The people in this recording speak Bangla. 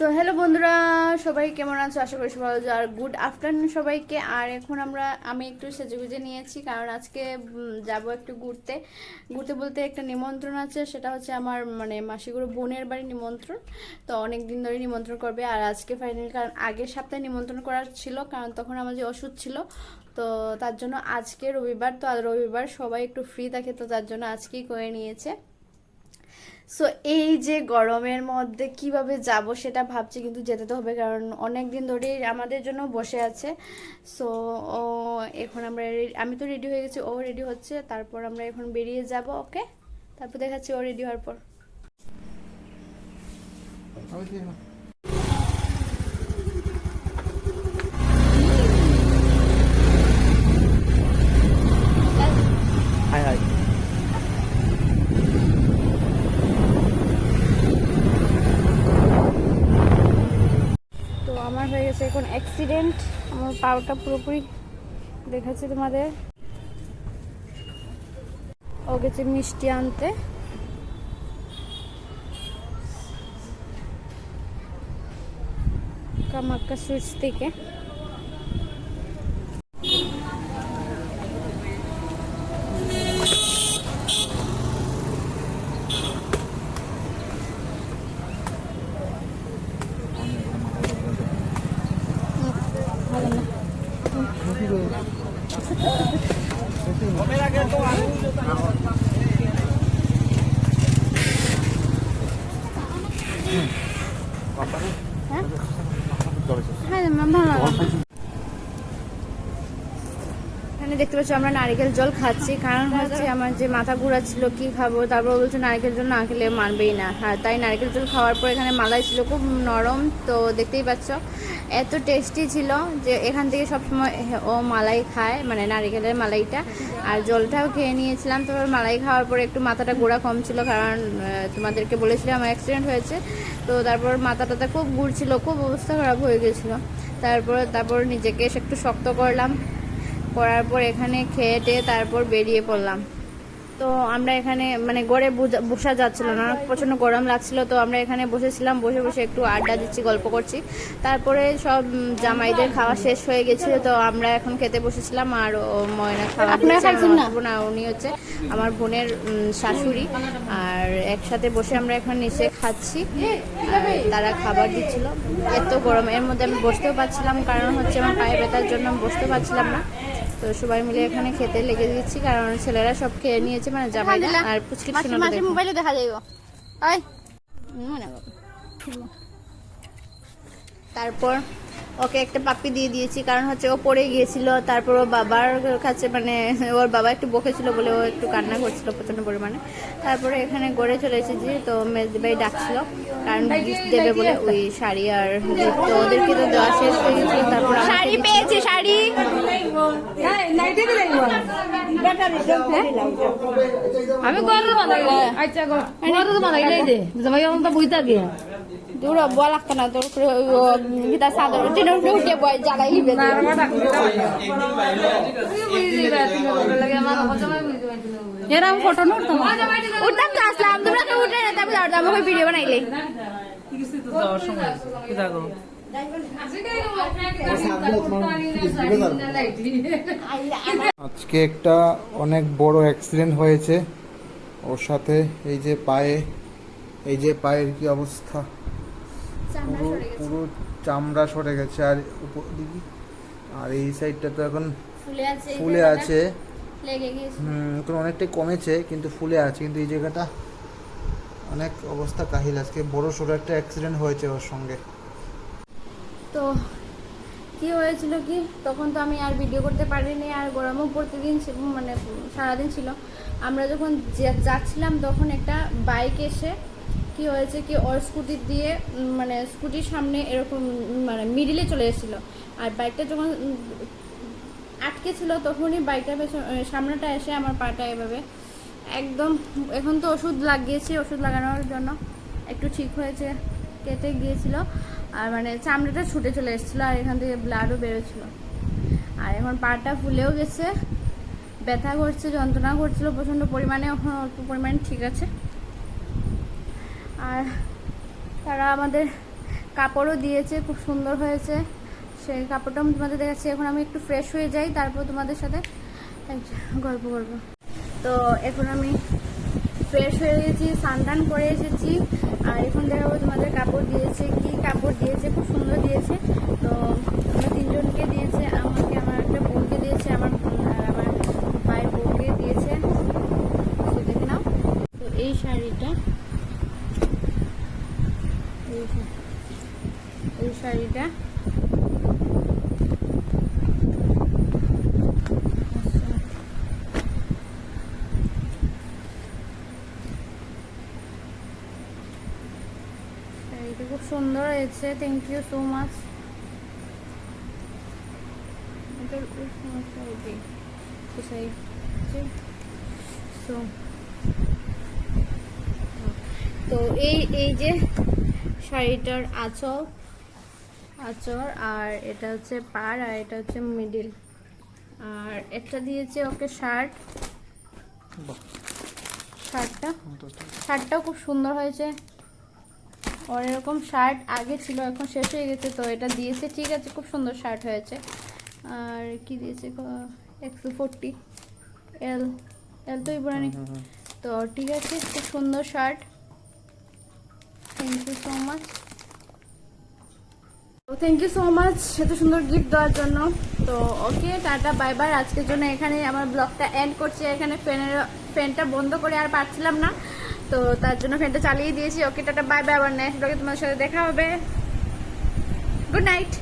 সো হ্যালো বন্ধুরা, সবাই কেমন আছো? আশা করি ভালো আর গুড আফটারনুন সবাইকে। আর এখন আমরা, আমি একটু সেজে গুজে নিয়েছি, কারণ আজকে যাব একটু ঘুরতে। ঘুরতে বলতে একটা নিমন্ত্রণ আছে, সেটা হচ্ছে আমার মানে মাসিগুলো বোনের বাড়ি নিমন্ত্রণ। তো অনেক দিন ধরে নিমন্ত্রণ করবে। আর আজকে ফাইনালি কারণ আগের সপ্তাহে নিমন্ত্রণ করার ছিল, কারণ তখন আমার যে ওষুধ ছিল, তো তার জন্য আজকে রবিবার, তো আর রবিবার সবাই একটু ফ্রি থাকে, তো তার জন্য আজকেই করে নিয়েছে। সো এই যে গরমের মধ্যে কীভাবে যাব সেটা ভাবছি, কিন্তু যেতে তো হবে, কারণ অনেক দিন ধরেই আমাদের জন্য বসে আছে। সো এখন আমরা আমি তো রেডি হয়ে গেছি, ও রেডি হচ্ছে, তারপর আমরা এখন বেরিয়ে যাব ওকে তারপর দেখাচ্ছি ও রেডি হওয়ার পর। গেছে। এখন অ্যাক্সিডেন্ট আমার পাওটা পুরোপুরি দেখাচ্ছি তোমাদের। ও গেছে মিষ্টি আনতে। কামাক্কা সুইটস থেকে। দেখতে পাচ্ছি আমরা নারকেল জল খাচ্ছি। কারণ হচ্ছে আমার যে মাথা ঘোরা ছিল, কি খাব? তারপর বলছে নারকেল জল না খেলে মানবেই না। হ্যাঁ তাই নারকেল জল খাওয়ার পর এখানে মালাই ছিল খুব নরম। তো দেখতেই পাচ্ছ, এত টেস্টি ছিল যে এখান থেকে সবসময় ও মালাই খায় মানে নারকেলের মালাইটা। আর জলটাও খেয়ে নিয়েছিলাম। তারপর মালাই খাওয়ার পরে একটু মাথাটা গোড়া কম ছিল, কারণ তোমাদেরকে বলেছিলাম আমার অ্যাক্সিডেন্ট হয়েছে। তো তারপর মাথা টাথা খুব ঘুরছিল, খুব অবস্থা খারাপ হয়ে গেছিল। তারপর তারপর নিজেকে একটু শক্ত করলাম। করার পর এখানে খেয়ে টেয়ে তারপর বেরিয়ে পড়লাম। তো আমরা এখানে মানে গড়ে বসা যাচ্ছিল না। প্রচণ্ড গরম লাগছিল তো আমরা এখানে বসেছিলাম বসে বসে একটু আড্ডা দিচ্ছি গল্প করছি। তারপরে সব জামাইদের খাওয়া শেষ হয়ে গেছিল তো আমরা এখন খেতে বসেছিলাম আর ময়না খাওয়া উনি হচ্ছে আমার বোনের শাশুড়ি। আর একসাথে বসে আমরা এখন নিচে খাচ্ছি। তারা খাবার দিচ্ছিল। এত গরম এর মধ্যে আমি বসতেও পারছিলাম কারণ হচ্ছে আমার পায়ে ব্যথার জন্য আমি বসতে পারছিলাম না। তো সবাই মিলে এখানে খেতে লেগে দিচ্ছি কারণ ছেলেরা সব খেয়ে নিয়েছে মানে জামাইরা আর পুচকি মোবাইলে দেখা যাইব। ওই মনে তারপর ওকে একটা পাপ্পি দিয়ে দিয়েছি কারণ হচ্ছে ও পড়ে গিয়েছিল তারপর ও বাবার কাছে মানে ওর বাবা একটু বকেছিল বলে ও একটু কান্না করছিল প্রচণ্ড পরিমাণে। তারপরে এখানে গড়ে চলে এসেছি তো মেজদি ভাই ডাকছিল কারণ গিফট দেবে বলে ওই শাড়ি আর তো ওদেরকে তো দেওয়া শেষ হয়ে গেছিল তারপর শাড়ি পেয়েছি শাড়ি। আমি গরু বানাইলে আচ্ছা গরু বানাইলে লাগতো না নোট উঠতাম তো আসলাম তোমরা তো আমাকে ভিডিও বানাইলে আজকে একটা অনেক বড় অ্যাক্সিডেন্ট হয়েছে। ওর সাথে এই যে পায়ে এই যে পায়ের কি অবস্থা? পুরো পুরো চামড়া সরে গেছে আর উপর দিকে। আর এই সাইডটা তো এখন ফুলে আছে হুম, এখন অনেকটাই কমেছে কিন্তু ফুলে আছে। কিন্তু এই জায়গাটা অনেক অবস্থা কাহিল। আজকে বড় সড়ো একটা অ্যাক্সিডেন্ট হয়েছে ওর সঙ্গে। তো কি হয়েছিল কি? তখন তো আমি আর ভিডিও করতে পারিনি, আর গরমও প্রতিদিন মানে সারাদিন ছিল। আমরা যখন যাচ্ছিলাম, তখন একটা বাইক এসে কি হয়েছে কি, ওর স্কুটি দিয়ে মানে স্কুটির সামনে এরকম মানে মিডিলে চলে এসেছিল। আর বাইকটা যখন আটকে ছিল, তখনই বাইকটা সামনেটা এসে আমার পাটা এভাবে একদম, এখন তো ওষুধ লাগিয়েছি, ওষুধ লাগানোর জন্য একটু ঠিক হয়েছে, কেটে গিয়েছিল। আর মানে চামড়াটা ছুটে চলে এসেছিল আর এখান থেকে ব্লাডও বেরোচ্ছিল। আর এখন পাটা ফুলেও গেছে, ব্যথা করছে যন্ত্রণা করছিল, প্রচণ্ড পরিমাণে, এখন অল্প পরিমাণে ঠিক আছে। আর তারা আমাদের কাপড়ও দিয়েছে, খুব সুন্দর হয়েছে। সেই কাপড়টা আমি তোমাদের দেখাচ্ছি। এখন আমি একটু ফ্রেশ হয়ে যাই, তারপর তোমাদের সাথে গল্প করব। তো এখন আমি ফ্রেশ হয়ে গেছি, স্নান করে এসেছি। আর এখন দেখাবো তোমাদের কাপড় দিয়েছে, কি কাপড় দিয়েছে, খুব সুন্দর দিয়েছে। তো আমরা তিনজনকে দিয়েছে, আমাকে, আমার একটা বোনকে দিয়েছে, আমার আমার ভাইয়ের বউকে দিয়েছে। দেখে নাও। তো এই শাড়িটা এই শাড়িটা আচ্ছা। শাড়িটা খুব সুন্দর হয়েছে। থ্যাংক ইউ সো মাচ তো এই এই যে শাড়িটার আঁচল আঁচল আর এটা হচ্ছে পার আর এটা হচ্ছে মিডিল আর একটা দিয়েছে ওকে শার্ট শার্টটা শার্টটাও খুব সুন্দর হয়েছে। ওর এরকম শার্ট আগে ছিল এখন শেষ হয়ে গেছে তো এটা দিয়েছে। ঠিক আছে খুব সুন্দর শার্ট হয়েছে। আর কি দিয়েছে একশো ফোরটি এল এল তো ইব্রানি তো ঠিক আছে খুব সুন্দর shirt thank you so much thank you so much এত সুন্দর গিফট দেওয়ার জন্য। তো ওকে টাটা বাই বাই আজকের জন্য এখানে আমার ব্লগটা এন্ড করছি। এখানে ফ্যানের ফ্যানটা বন্ধ করে আর পারছিলাম না। তো তার জন্য ফ্যানটা চালিয়ে দিয়েছি। ওকে টাটা বাই বাই আবার নেক্সট ব্লগে তোমার সাথে দেখা হবে। Good night